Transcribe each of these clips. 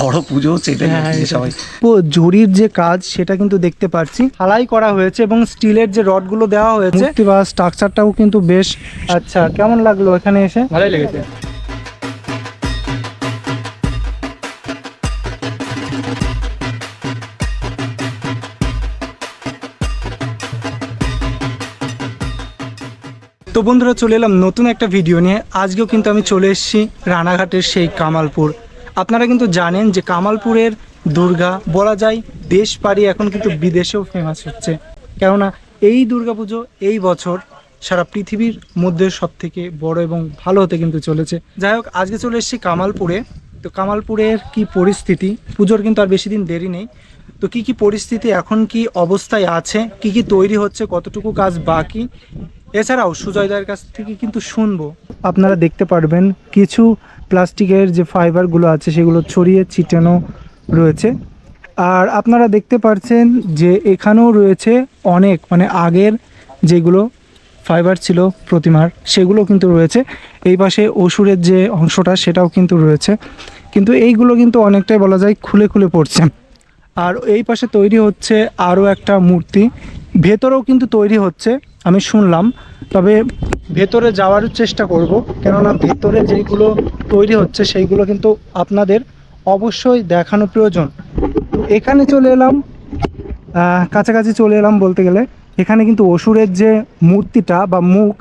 বড় পুজো এটাই হ্যাঁ, সবাই ও জরির যে কাজ সেটা কিন্তু দেখতে পাচ্ছি। হালাই করা হয়েছে এবং স্টিলের যে রডগুলো দেওয়া হয়েছে বা স্ট্রাকচারটাও কিন্তু বেশ আচ্ছা কেমন লাগল এখানে এসে? ভালোই লেগেছে। তো বন্ধুরা চলে এলাম নতুন একটা ভিডিও নিয়ে। আজকেও কিন্তু আমি চলে এসেছি রানাঘাটের সেই কামালপুর আপনারা কিন্তু জানেন যে কামালপুরের দুর্গা, বলা যায় দেশ পাড়ি এখন কিন্তু বিদেশেও ফেমাস হচ্ছে। কেননা এই দুর্গাপুজো এই বছর সারা পৃথিবীর মধ্যে সব থেকে বড় এবং ভালো হতে কিন্তু চলেছে। যাই হোক, আজকে চলে এসেছি কামালপুরে। তো কামালপুরের কি পরিস্থিতি? পুজোর কিন্তু আর বেশি দিন দেরি নেই। তো কি কি পরিস্থিতি, এখন কি অবস্থায় আছে? কি কি তৈরি হচ্ছে? কতটুকু কাজ বাকি? এছাড়াও সুজয়দার কাছ থেকে কিন্তু শুনব। আপনারা দেখতে পারবেন কিছু প্লাস্টিকের যে ফাইবারগুলো আছে, সেগুলো ছড়িয়ে ছিটানো রয়েছে। আর আপনারা দেখতে পাচ্ছেন যে এখানেও রয়েছে অনেক মানে আগের যেগুলো ফাইবার ছিল প্রতিমার, সেগুলো কিন্তু রয়েছে। এই পাশে অসুরের যে অংশটা, সেটাও কিন্তু রয়েছে। কিন্তু এইগুলো কিন্তু অনেকটাই বলা যায় খুলে খুলে পড়ছে। আর এই পাশে তৈরি হচ্ছে আরও একটা মূর্তি। ভেতরেও কিন্তু তৈরি হচ্ছে। আমি শুনলাম, তবে ভেতরে যাওয়ার চেষ্টা করব, কেননা ভেতরে যেগুলো তৈরি হচ্ছে সেইগুলো কিন্তু আপনাদের অবশ্যই দেখানো প্রয়োজন। এখানে চলে এলাম কাছাকাছি চলে এলাম বলতে গেলে। এখানে কিন্তু অসুরের যে মূর্তিটা বা মুখ,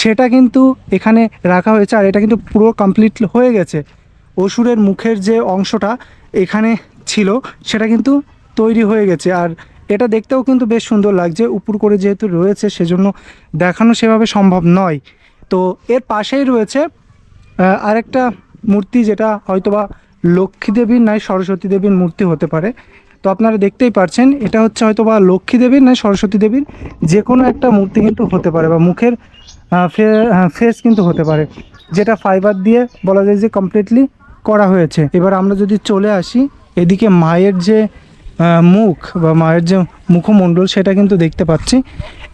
সেটা কিন্তু এখানে রাখা হয়েছে, আর এটা কিন্তু পুরো কমপ্লিট হয়ে গেছে। অসুরের মুখের যে অংশটা এখানে ছিল, সেটা কিন্তু তৈরি হয়ে গেছে। আর এটা দেখতেও কিন্তু বেশ সুন্দর লাগছে। উপর করে যেহেতু রয়েছে, সেজন্য দেখানো সেভাবে সম্ভব নয়। তো এর পাশেই রয়েছে আরেকটা মূর্তি যেটা হয়তোবা লক্ষ্মী দেবীর নয় সরস্বতী দেবীর মূর্তি হতে পারে। তো আপনারা দেখতেই পারছেন, এটা হচ্ছে হয়তোবা লক্ষ্মী দেবীর নয় সরস্বতী দেবীর। যে কোনো একটা মূর্তি কিন্তু হতে পারে বা মুখের ফেস কিন্তু হতে পারে। যেটা ফাইবার দিয়ে বলা যায় যে কমপ্লিটলি করা হয়েছে। এবার আমরা যদি চলে আসি, এদিকে মায়ের যে মুখ বা মায়ের যে মুখমণ্ডল সেটা কিন্তু দেখতে পাচ্ছি।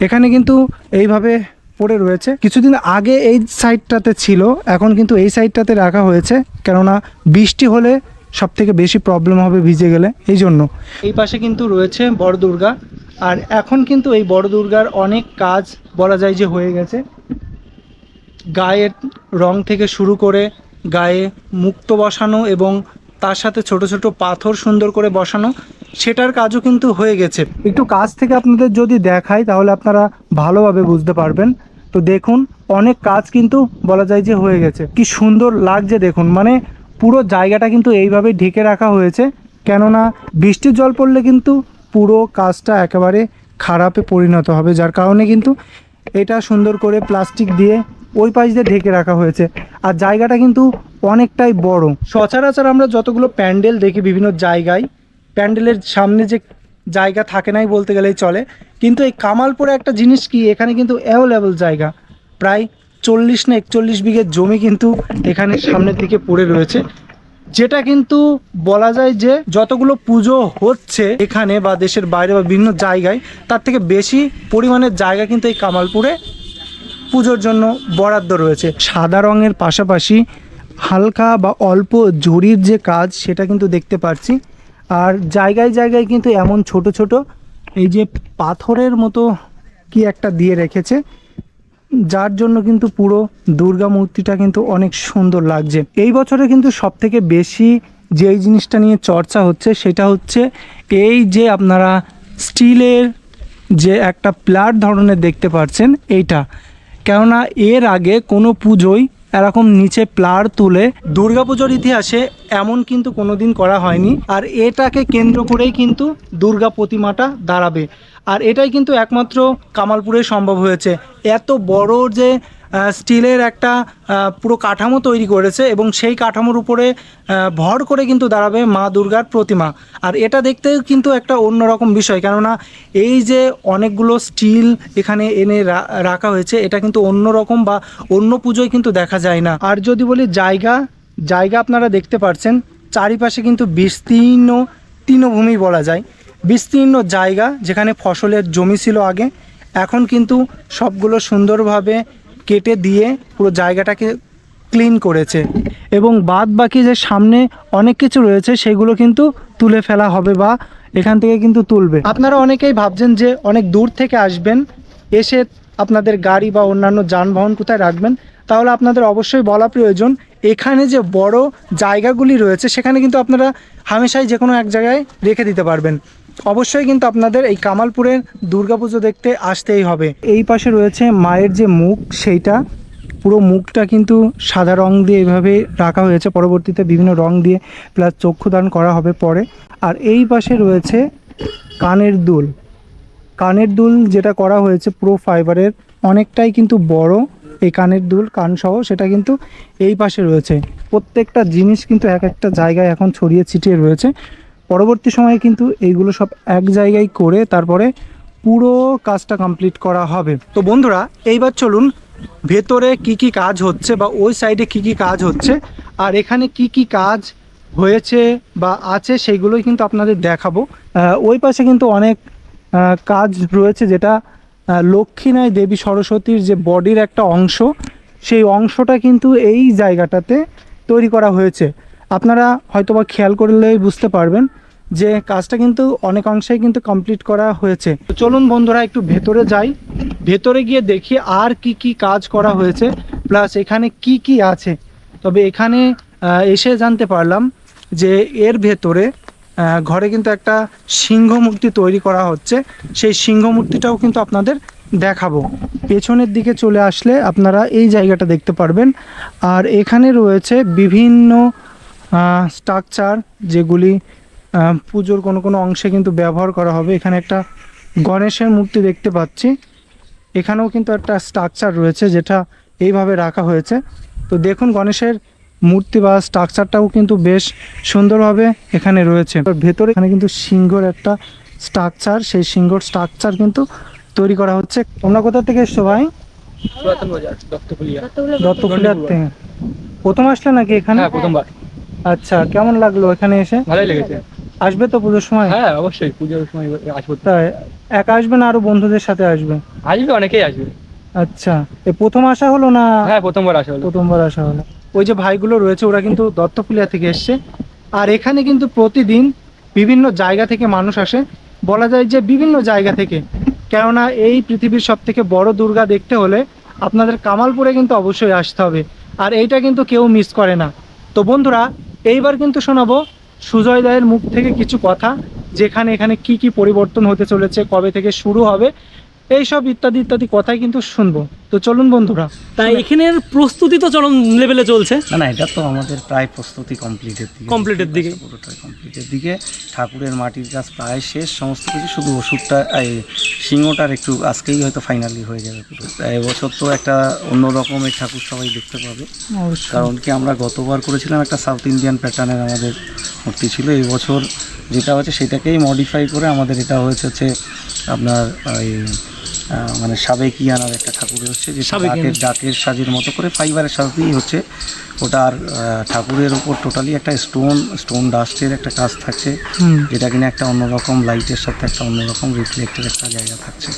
এখানে কিন্তু এইভাবে পড়ে রয়েছে। কিছুদিন আগে এই সাইডটাতে ছিল, এখন কিন্তু এই সাইডটাতে রাখা হয়েছে। কেননা বৃষ্টি হলে সব থেকে বেশি প্রবলেম হবে ভিজে গেলে, এই জন্য। এই পাশে কিন্তু রয়েছে বড় দুর্গা। আর এখন কিন্তু এই বড় দুর্গার অনেক কাজ বলা যায় যে হয়ে গেছে। গায়ের রং থেকে শুরু করে গায়ে মুক্ত বসানো এবং তার সাথে ছোট ছোট পাথর সুন্দর করে বসানো সেটার কাজও কিন্তু হয়ে গেছে। একটু কাজ থেকে আপনাদের যদি দেখাই, তাহলে আপনারা ভালোভাবে বুঝতে পারবেন। তো দেখুন, অনেক কাজ কিন্তু বলা যায় যে হয়ে গেছে। কি সুন্দর লাগছে দেখুন। মানে পুরো জায়গাটা কিন্তু এইভাবে ঢেকে রাখা হয়েছে। কেননা বৃষ্টির জল পড়লে কিন্তু পুরো কাজটা একেবারে খারাপে পরিণত হবে। যার কারণে কিন্তু এটা সুন্দর করে প্লাস্টিক দিয়ে ওই পাশ দিয়ে ঢেকে রাখা হয়েছে। আর জায়গাটা কিন্তু অনেকটাই বড়। সচরাচর আমরা যতগুলো প্যান্ডেল দেখি বিভিন্ন জায়গায় প্যান্ডেলের সামনে যে জায়গা থাকে নাই বলতে গেলেই চলে। কিন্তু এই কামালপুরে একটা জিনিস কি, এখানে কিন্তু অ্যাভেলেবল জায়গা। প্রায় চল্লিশ না একচল্লিশ বিঘে জমি কিন্তু এখানে সামনের দিকে পড়ে রয়েছে। যেটা কিন্তু বলা যায় যে যতগুলো পুজো হচ্ছে এখানে বা দেশের বাইরে বা বিভিন্ন জায়গায়, তার থেকে বেশি পরিমাণের জায়গা কিন্তু এই কামালপুরে পুজোর জন্য বরাদ্দ রয়েছে। সাদা রঙের পাশাপাশি হালকা বা অল্প জরির যে কাজ, সেটা কিন্তু দেখতে পাচ্ছি আর জায়গায় জায়গায় কিন্তু এমন ছোট ছোট, এই যে পাথরের মতো কি একটা দিয়ে রেখেছে, যার জন্য কিন্তু পুরো দুর্গা মূর্তিটা কিন্তু অনেক সুন্দর লাগছে। এই বছরে কিন্তু সব থেকে বেশি যেই জিনিসটা নিয়ে চর্চা হচ্ছে, সেটা হচ্ছে এই যে আপনারা স্টিলের যে একটা প্লাট ধরনের দেখতে পাচ্ছেন এইটা। কেননা এর আগে কোনো পুজোয় এরকম নিচে প্লার তুলে দুর্গাপুজোর ইতিহাসে এমন কিন্তু কোনোদিন করা হয়নি। আর এটাকে কেন্দ্র করেই কিন্তু দুর্গা প্রতিমাটা দাঁড়াবে। আর এটাই কিন্তু একমাত্র কামালপুরে সম্ভব হয়েছে। এত বড় যে স্টিলের একটা পুরো কাঠামো তৈরি করেছে এবং সেই কাঠামোর উপরে ভর করে কিন্তু দাঁড়াবে মা দুর্গার প্রতিমা। আর এটা দেখতেও কিন্তু একটা অন্যরকম বিষয়, কেননা এই যে অনেকগুলো স্টিল এখানে এনে রাখা হয়েছে, এটা কিন্তু অন্য রকম বা অন্য পুজোয় কিন্তু দেখা যায় না। আর যদি বলি জায়গা জায়গা আপনারা দেখতে পাচ্ছেন চারিপাশে কিন্তু বিস্তীর্ণ তৃণভূমি বলা যায়। বিস্তীর্ণ জায়গা যেখানে ফসলের জমি ছিল আগে। এখন কিন্তু সবগুলো সুন্দরভাবে কেটে দিয়ে পুরো জায়গাটাকে ক্লিন করেছে। এবং বাদ বাকি যে সামনে অনেক কিছু রয়েছে, সেগুলো কিন্তু তুলে ফেলা হবে বা এখান থেকে কিন্তু তুলবে। আপনারা অনেকেই ভাবছেন যে অনেক দূর থেকে আসবেন, এসে আপনাদের গাড়ি বা অন্যান্য যানবাহন কোথায় রাখবেন? তাহলে আপনাদের অবশ্যই বলা প্রয়োজন, এখানে যে বড় জায়গাগুলি রয়েছে, সেখানে কিন্তু আপনারা হামেশাই যে কোনো এক জায়গায় রেখে দিতে পারবেন। অবশ্যই কিন্তু আপনাদের এই কামালপুরের দুর্গাপুজো দেখতে আসতেই হবে। এই পাশে রয়েছে মায়ের যে মুখ, সেইটা পুরো মুখটা কিন্তু সাদা রং দিয়ে এইভাবে রাখা হয়েছে। পরবর্তীতে বিভিন্ন রং দিয়ে প্লাস চক্ষুদান করা হবে পরে। আর এই পাশে রয়েছে কানের দুল। কানের দুল যেটা করা হয়েছে পুরো ফাইবারের, অনেকটাই কিন্তু বড় এই কানের দুল, কানসহ, সেটা কিন্তু এই পাশে রয়েছে। প্রত্যেকটা জিনিস কিন্তু এক একটা জায়গায় এখন ছড়িয়ে ছিটিয়ে রয়েছে। পরবর্তী সময়ে কিন্তু এইগুলো সব এক জায়গায় করে তারপরে পুরো কাজটা কমপ্লিট করা হবে। তো বন্ধুরা, এইবার চলুন ভেতরে কি কি কাজ হচ্ছে বা ওই সাইডে কি কি কাজ হচ্ছে আর এখানে কি কি কাজ হয়েছে বা আছে সেইগুলোই কিন্তু আপনাদের দেখাবো। ওই পাশে কিন্তু অনেক কাজ রয়েছে যেটা লক্ষ্মীনায় দেবী সরস্বতীর যে বডির একটা অংশ, সেই অংশটা কিন্তু এই জায়গাটাতে তৈরি করা হয়েছে। আপনারা হয়তোবা খেয়াল করলেই বুঝতে পারবেন যে কাজটা কিন্তু অনেক অংশেই কিন্তু কমপ্লিট করা হয়েছে। চলুন বন্ধুরা, একটু ভেতরে যাই। ভেতরে গিয়ে দেখি আর কি কি কাজ করা হয়েছে প্লাস এখানে কি কি আছে। তবে এখানে এসে জানতে পারলাম যে এর ভেতরে ঘরে কিন্তু একটা সিংহ মূর্তি তৈরি করা হচ্ছে। সেই সিংহ মূর্তিটাও কিন্তু আপনাদের দেখাবো। পেছনের দিকে চলে আসলে আপনারা এই জায়গাটা দেখতে পারবেন। আর এখানে রয়েছে বিভিন্ন স্ট্রাকচার যেগুলি পুজোর কোনো কোনো অংশে কিন্তু ব্যবহার করা হবে। এখানে একটা গণেশের মূর্তি দেখতে পাচ্ছি। এখানেও কিন্তু একটা স্ট্রাকচার রয়েছে যেটা এইভাবে রাখা হয়েছে। তো দেখুন গণেশের মূর্তি বা স্ট্রাকচারটাও কিন্তু বেশ সুন্দরভাবে এখানে রয়েছে। ভেতরে এখানে কিন্তু সিংহর একটা স্ট্রাকচার সেই সিংহর স্ট্রাকচার কিন্তু তৈরি করা হচ্ছে। তোমরা কোথা থেকে এসছো ভাই? দত্তপুলিয়া থেকে। প্রথম আসলে নাকি এখানে? হ্যাঁ প্রথমবার। আচ্ছা কেমন লাগল এখানে এসে? ভালোই লেগেছে। আসবে তো পুজোর সময়? হ্যাঁ অবশ্যই পুজোর সময় আসব তাই একা আসবে না আরও বন্ধুদের সাথে আসবে? আসবে অনেকেই আসবে। আচ্ছা এ প্রথম আসা হলো না হ্যাঁ প্রথমবার আসা হলো। প্রথমবার আসা হলো? ওই যে ভাইগুলো রয়েছে ওরা কিন্তু দত্তপুলিয়া থেকে এসছে। আর এখানে কিন্তু প্রতিদিন বিভিন্ন জায়গা থেকে মানুষ আসে। বলা যায় যে বিভিন্ন জায়গা থেকে। কেননা এই পৃথিবীর সব থেকে বড় দুর্গা দেখতে হলে আপনাদের কামালপুরে কিন্তু অবশ্যই আসতে হবে। আর এইটা কিন্তু কেউ মিস করে না। তো বন্ধুরা এইবার কিন্তু শোনাবো সুজয় দায়ের মুখ থেকে কিছু কথা, যেখানে এখানে কি কি পরিবর্তন হতে চলেছে, কবে থেকে শুরু হবে এইসব ইত্যাদি ইত্যাদি কথাই কিন্তু শুনব। তো চলুন বন্ধুরা। তাই এখানের প্রস্তুতি তো চরম লেভেলে চলছে। না না এটা তো আমাদের প্রায় প্রস্তুতি কমপ্লিটের দিকে। Complete-এর দিকে। পুরোটাই কমপ্লিটের দিকে। ঠাকুরের মাটির কাজ প্রায় শেষ সমস্ত কিছু শুধু ওষুধটা এই সিংহটার একটু আজকেই হয়তো ফাইনালি হয়ে যাবে পুরো। এবছর তো একটা অন্য রকমের ঠাকুর সবাই দেখতে পাবে। কারণ কি আমরা গতবার করেছিলাম একটা সাউথ ইন্ডিয়ান প্যাটার্নের আমাদের মূর্তি ছিল। এই বছর যেটা হচ্ছে সেটাকেই মডিফাই করে আমাদের এটা হয়েছে হচ্ছে আপনার আহ, মানে সাবেক সাবেকিয়ানার একটা ঠাকুর হচ্ছে যে। ডাকের ডাকের সাজের মতো করে ফাইবারের সাজেই হচ্ছে। ওটা আর ঠাকুরের উপর টোটালি একটা স্টোন স্টোন ডাস্টের একটা কাজ থাকছে যেটা কিনা একটা অন্যরকম লাইটের সাথে একটা অন্যরকম রিফ্লেক্টের একটা জায়গা থাকছে।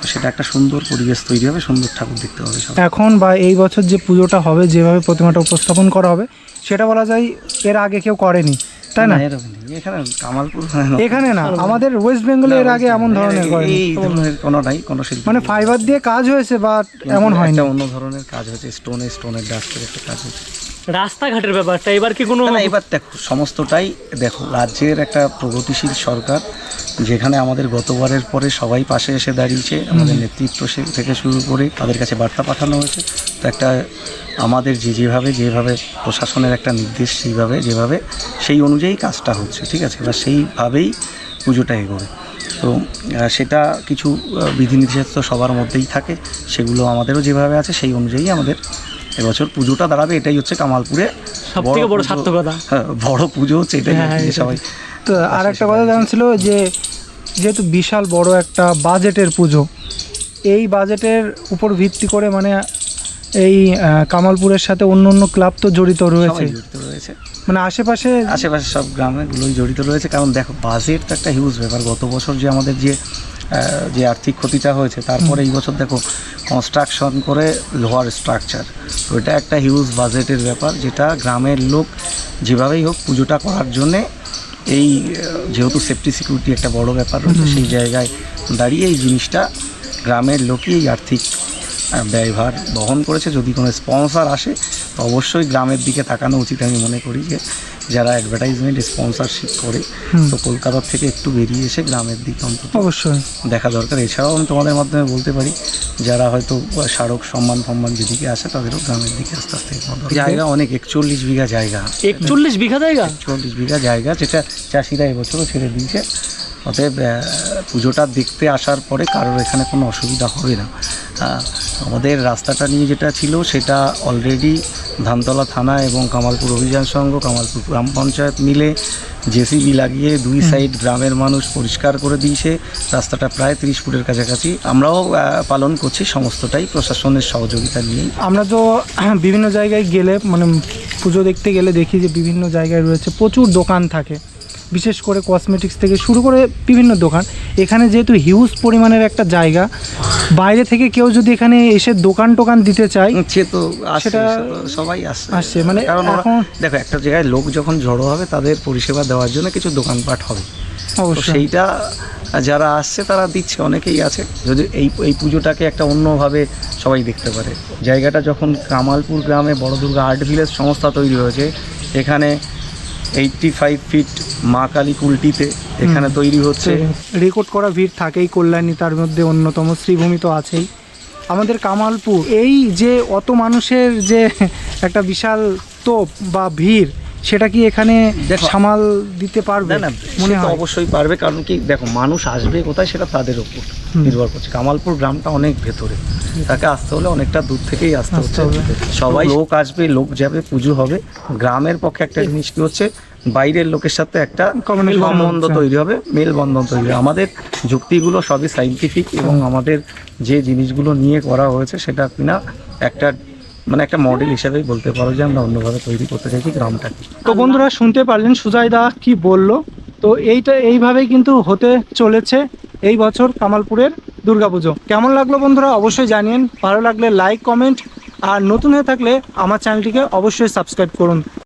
তো সেটা একটা সুন্দর পরিবেশ তৈরি হবে সুন্দর ঠাকুর দেখতে হবে এখন বা এই বছর যে পুজোটা হবে যেভাবে প্রতিমাটা উপস্থাপন করা হবে সেটা বলা যায় এর আগে কেউ করেনি। তাই না? এরকম এখানে কামালপুর এখানে না আমাদের ওয়েস্ট বেঙ্গলে এর আগে এমন ধরনের এই ধরনের কোনো নাই কোনো শিল্প মানে ফাইবার দিয়ে কাজ হয়েছে বা এমন হয় না অন্য ধরনের কাজ হয়েছে স্টোনে স্টোনের ডাস্টের একটা কাজ হচ্ছে রাস্তাঘাটের ব্যাপারটা এবার কি কোনো না, এবার দেখো সমস্তটাই দেখো রাজ্যের একটা প্রগতিশীল সরকার যেখানে আমাদের গতবারের পরে সবাই পাশে এসে দাঁড়িয়েছে আমাদের নেতৃত্ব সে- থেকে শুরু করে তাদের কাছে বার্তা পাঠানো হয়েছে। তো একটা আমাদের যে যেভাবে যেভাবে প্রশাসনের একটা নির্দেশ সেইভাবে যেভাবে সেই অনুযায়ী কাজটা হচ্ছে ঠিক আছে? এবার সেইভাবেই পুজোটা এগোবে। তো সেটা কিছু বিধিনিষেধ তো সবার মধ্যেই থাকে সেগুলো আমাদেরও যেভাবে আছে সেই অনুযায়ী আমাদের এবছর পুজোটা দাঁড়াবে এটাই হচ্ছে কামালপুরে সবথেকে বড় সার্থকতা। হ্যাঁ বড় পুজো হচ্ছে এটাই হ্যাঁ। সবাই তো আর একটা কথা জানা ছিল যে যেহেতু বিশাল বড় একটা বাজেটের পুজো এই বাজেটের উপর ভিত্তি করে মানে এই কামালপুরের সাথে অন্য অন্য ক্লাব তো জড়িত রয়েছে। জড়িত রয়েছে। মানে আশেপাশে আশেপাশে সব গ্রামেগুলোই জড়িত রয়েছে কারণ দেখো বাজেট তো একটা হিউজ ব্যাপার। গত বছর যে আমাদের যে যে আর্থিক ক্ষতিটা হয়েছে তারপরে এই বছর দেখো কনস্ট্রাকশন করে লোহার স্ট্রাকচার তো এটা একটা হিউজ বাজেটের ব্যাপার যেটা গ্রামের লোক যেভাবেই হোক পুজোটা করার জন্যে এই যেহেতু সেফটি সিকিউরিটি একটা বড় ব্যাপার রয়েছে সেই জায়গায় দাঁড়িয়ে এই জিনিসটা গ্রামের লোকই এই আর্থিক ব্যয়ভার বহন করেছে। যদি কোনো স্পন্সর আসে তো অবশ্যই গ্রামের দিকে তাকানো উচিত আমি মনে করি যে যারা অ্যাডভার্টাইজমেন্ট স্পন্সরশিপ করে তো কলকাতার থেকে একটু বেরিয়ে এসে গ্রামের দিকে অন্তত অবশ্যই। দেখা দরকার। এছাড়াও আমি তোমাদের মাধ্যমে বলতে পারি যারা হয়তো স্মারক সম্মান ফম্মান যেদিকে আসে তাদেরও গ্রামের দিকে আস্তে আস্তে জায়গা অনেক। একচল্লিশ বিঘা জায়গা। একচল্লিশ বিঘা জায়গা? চল্লিশ বিঘা জায়গা যেটা চাষিরা এবছরও ছেড়ে দিয়েছে। অতএব পুজোটা দেখতে আসার পরে কারোর এখানে কোনো অসুবিধা হবে না। আমাদের রাস্তাটা নিয়ে যেটা ছিল সেটা অলরেডি ধানতলা থানা এবং কামালপুর অভিযান সংঘ কামালপুর গ্রাম পঞ্চায়েত মিলে জেসিবি লাগিয়ে দুই সাইড গ্রামের মানুষ পরিষ্কার করে দিয়েছে। রাস্তাটা প্রায় তিরিশ ফুটের কাছাকাছি। আমরাও পালন করছি সমস্তটাই প্রশাসনের সহযোগিতা নিয়ে আমরা তো বিভিন্ন জায়গায় গেলে মানে পুজো দেখতে গেলে দেখি যে বিভিন্ন জায়গায় রয়েছে প্রচুর দোকান থাকে। বিশেষ করে কসমেটিক্স থেকে শুরু করে বিভিন্ন দোকান। এখানে যেহেতু হিউজ পরিমাণের একটা জায়গা বাইরে থেকে কেউ যদি এখানে এসে দোকান টোকান দিতে চায় সে তো সেটা- সবাই আসছে আসছে, মানে কারণ দেখো একটা জায়গায় লোক যখন জড়ো হবে তাদের পরিষেবা দেওয়ার জন্য কিছু দোকানপাট হবে। সেইটা যারা আসছে তারা দিচ্ছে অনেকেই আছে। যদি এই এই পুজোটাকে একটা অন্যভাবে সবাই দেখতে পারে। জায়গাটা যখন কামালপুর গ্রামে বড় দুর্গা আর্ট ভিলেজ সংস্থা তৈরি হয়েছে এখানে এইটটি ফাইভ ফিট মা কালী কুলটিতে এখানে তৈরি হচ্ছে। রেকর্ড করা ভিড় থাকেই কল্যাণী তার মধ্যে অন্যতম শ্রীভূমি তো আছেই। আমাদের কামালপুর এই যে অত মানুষের যে একটা বিশাল তোপ বা ভিড় সেটা কি এখানে সামাল দিতে পারবে? না মনে তো হয়। অবশ্যই পারবে কারণ কি দেখো মানুষ আসবে কোথায় সেটা তাদের উপর হুম। নির্ভর করছে। কামালপুর গ্রামটা অনেক ভেতরে। তাকে আসতে হলে অনেকটা দূর থেকেই আসতে হচ্ছে। হবে। সবাই লোক আসবে লোক যাবে পুজো হবে। গ্রামের পক্ষে একটা জিনিস কি হচ্ছে বাইরের লোকের সাথে একটা সম্বন্ধ তৈরি হবে মেলবন্ধন তৈরি হবে। আমাদের যুক্তিগুলো সবই সাইন্টিফিক এবং আমাদের যে জিনিসগুলো নিয়ে করা হয়েছে সেটা কিনা একটা মানে একটা মডেল হিসেবেই বলতে পারো যে আমরা অন্যভাবে তৈরি করতে চাইছি গ্রামটাকে তো বন্ধুরা শুনতে পারলেন সুজয় দা কি বলল? তো এইটা এইভাবেই কিন্তু হতে চলেছে এই বছর কামালপুরের দুর্গাপুজো। কেমন লাগল বন্ধুরা? অবশ্যই জানিয়েন। ভালো লাগলে লাইক কমেন্ট আর নতুন হয়ে থাকলে আমার চ্যানেলটিকে অবশ্যই সাবস্ক্রাইব করুন।